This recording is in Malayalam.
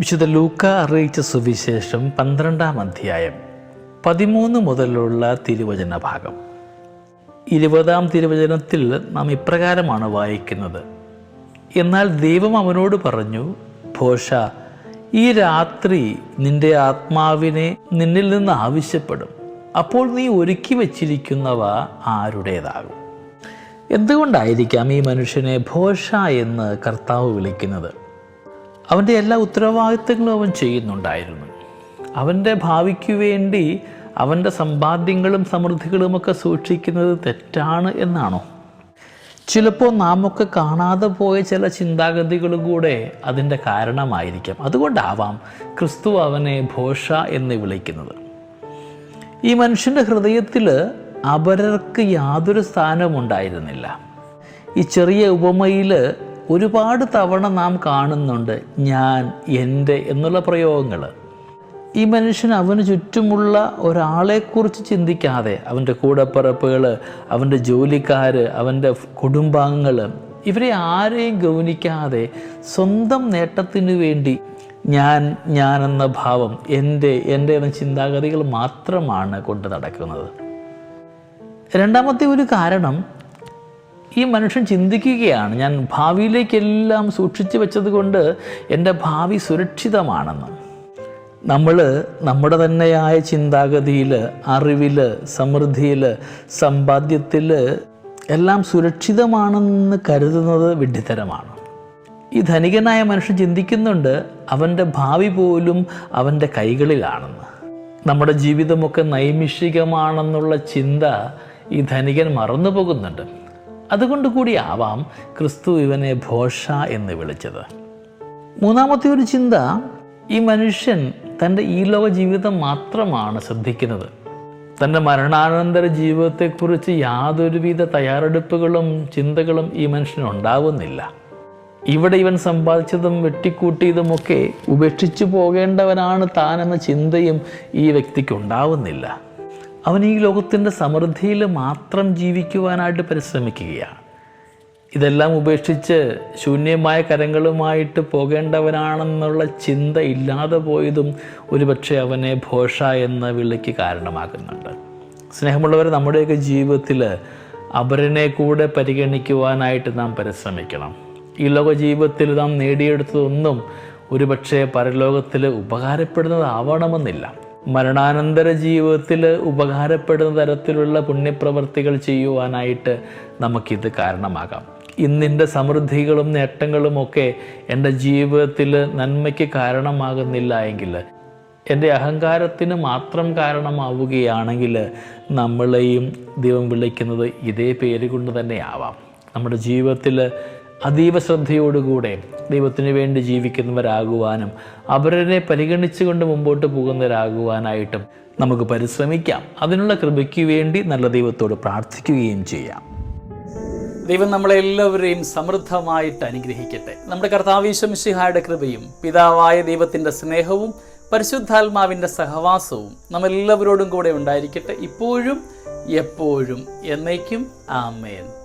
വിശുദ്ധ ലൂക്ക അറിയിച്ച സുവിശേഷം പന്ത്രണ്ടാം അധ്യായം പതിമൂന്ന് മുതലുള്ള തിരുവചന ഭാഗം. ഇരുപതാം തിരുവചനത്തിൽ നാം ഇപ്രകാരമാണ് വായിക്കുന്നത്. എന്നാൽ ദൈവം അവനോട് പറഞ്ഞു ഭോഷ ഈ രാത്രി നിന്റെ ആത്മാവിനെ നിന്നിൽ നിന്ന് ആവശ്യപ്പെടും. അപ്പോൾ നീ ഒരുക്കി വച്ചിരിക്കുന്നവ ആരുടേതാകും? എന്തുകൊണ്ടായിരിക്കാം ഈ മനുഷ്യനെ ഭോഷ എന്ന് കർത്താവ് വിളിക്കുന്നത്? അവന്റെ എല്ലാ ഉത്തരവാദിത്തങ്ങളും അവൻ ചെയ്യുന്നുണ്ടായിരുന്നു. അവന്റെ ഭാവിക്ക് വേണ്ടി അവന്റെ സമ്പാദ്യങ്ങളും സമൃദ്ധികളുമൊക്കെ സൂക്ഷിക്കുന്നത് തെറ്റാണ് എന്നാണോ? ചിലപ്പോൾ നാമൊക്കെ കാണാതെ പോയ ചില ചിന്താഗതികളും കൂടെ അതിന്റെ കാരണമായിരിക്കാം. അതുകൊണ്ടാവാം ക്രിസ്തു അവനെ ഭോഷ എന്ന് വിളിക്കുന്നത്. ഈ മനുഷ്യന്റെ ഹൃദയത്തിൽ അപരർക്ക് യാതൊരു സ്ഥാനവും ഉണ്ടായിരുന്നില്ല. ഈ ചെറിയ ഉപമയിൽ ഒരുപാട് തവണ നാം കാണുന്നുണ്ട് ഞാൻ എന്റെ എന്നുള്ള പ്രയോഗങ്ങൾ. ഈ മനുഷ്യൻ അവന് ചുറ്റുമുള്ള ഒരാളെക്കുറിച്ച് ചിന്തിക്കാതെ അവന്റെ കൂടപ്പിറപ്പുകൾ അവന്റെ ജോലിക്കാർ അവന്റെ കുടുംബാംഗങ്ങൾ ഇവരെ ആരെയും ഗൗനിക്കാതെ സ്വന്തം നേട്ടത്തിനു വേണ്ടി ഞാൻ ഞാൻ എന്ന ഭാവം എന്റെ എന്റെ എന്ന ചിന്താഗതികൾ മാത്രമാണ് കൊണ്ട് നടക്കുന്നത്. രണ്ടാമത്തെ ഒരു കാരണം ഈ മനുഷ്യൻ ചിന്തിക്കുകയാണ് ഞാൻ ഭാവിയിലേക്കെല്ലാം സൂക്ഷിച്ചു വെച്ചത് കൊണ്ട് എന്റെ ഭാവി സുരക്ഷിതമാണെന്ന്. നമ്മൾ നമ്മുടെ തന്നെയായ ചിന്താഗതിയിൽ അറിവിൽ സമൃദ്ധിയിൽ സമ്പാദ്യത്തിൽ എല്ലാം സുരക്ഷിതമാണെന്ന് കരുതുന്നത് വിഡ്ഢിത്തരമാണ് ഈ ധനികനായ മനുഷ്യൻ ചിന്തിക്കുന്നുണ്ട് അവന്റെ ഭാവി പോലും അവന്റെ കൈകളിലാണെന്ന്. നമ്മുടെ ജീവിതമൊക്കെ നൈമിഷികമാണെന്നുള്ള ചിന്ത ഈ ധനികൻ മറന്നു പോകുന്നുണ്ട് അതുകൊണ്ട് കൂടി ആവാം ക്രിസ്തു ഇവനെ ഭോഷ എന്ന് വിളിച്ചത്. മൂന്നാമത്തെ ഒരു ചിന്ത ഈ മനുഷ്യൻ തന്റെ ഈ ലോക ജീവിതം മാത്രമാണ് ശ്രദ്ധിക്കുന്നത്. തന്റെ മരണാനന്തര ജീവിതത്തെക്കുറിച്ച് യാതൊരുവിധ തയ്യാറെടുപ്പുകളും ചിന്തകളും ഈ മനുഷ്യന് ഉണ്ടാവുന്നില്ല. ഇവിടെ ഇവൻ സമ്പാദിച്ചതും വെട്ടിക്കൂട്ടിയതുമൊക്കെ ഉപേക്ഷിച്ചു പോകേണ്ടവനാണ് താനെന്ന ചിന്തയും ഈ വ്യക്തിക്ക് ഉണ്ടാവുന്നില്ല. അവൻ ഈ ലോകത്തിന്റെ സമൃദ്ധിയിൽ മാത്രം ജീവിക്കുവാനായിട്ട് പരിശ്രമിക്കുകയാണ്. ഇതെല്ലാം ഉപേക്ഷിച്ച് ശൂന്യമായ കരങ്ങളുമായിട്ട് പോകേണ്ടവനാണെന്നുള്ള ചിന്ത ഇല്ലാതെ പോയതും ഒരുപക്ഷെ അവനെ ഭോഷ എന്ന വിളിക്ക് കാരണമാകുന്നുണ്ട്. സ്നേഹമുള്ളവർ നമ്മുടെയൊക്കെ ജീവിതത്തിൽ അപരനെ കൂടെ പരിഗണിക്കുവാനായിട്ട് നാം പരിശ്രമിക്കണം. ഈ ലോക ജീവിതത്തിൽ നാം നേടിയെടുത്തതൊന്നും ഒരുപക്ഷെ പരലോകത്തിൽ ഉപകാരപ്പെടുന്നതാവണമെന്നില്ല. മരണാനന്തര ജീവിതത്തിൽ ഉപകാരപ്പെടുന്ന തരത്തിലുള്ള പുണ്യപ്രവർത്തികൾ ചെയ്യുവാനായിട്ട് നമുക്കിത് കാരണമാകാം. ഇന്നിന്റെ സമൃദ്ധികളും നേട്ടങ്ങളും ഒക്കെ എന്റെ ജീവിതത്തിൽ നന്മയ്ക്ക് കാരണമാകുന്നില്ല എങ്കിൽ എന്റെ അഹങ്കാരത്തിന് മാത്രം കാരണമാവുകയാണെങ്കിൽ നമ്മളെയും ദൈവം വിളിക്കുന്നത് ഇതേ പേര് കൊണ്ട് തന്നെ ആവാം നമ്മുടെ ജീവിതത്തിൽ അതീവ ശ്രദ്ധയോടുകൂടെ ദൈവത്തിന് വേണ്ടി ജീവിക്കുന്നവരാകുവാനും അവരെ പരിഗണിച്ചുകൊണ്ട് മുമ്പോട്ട് പോകുന്നവരാകുവാനായിട്ടും നമുക്ക് പരിശ്രമിക്കാം. അതിനുള്ള കൃപയ്ക്ക് വേണ്ടി നല്ല ദൈവത്തോട് പ്രാർത്ഥിക്കുകയും ചെയ്യാം. ദൈവം നമ്മളെല്ലാവരെയും സമൃദ്ധമായിട്ട് അനുഗ്രഹിക്കട്ടെ. നമ്മുടെ കർത്താവീശ്വമിഷിഹായുടെ കൃപയും പിതാവായ ദൈവത്തിന്റെ സ്നേഹവും പരിശുദ്ധാത്മാവിന്റെ സഹവാസവും നമ്മളെല്ലാവരോടും കൂടെ ഉണ്ടായിരിക്കട്ടെ. ഇപ്പോഴും എപ്പോഴും എന്നേക്കും ആമേൻ.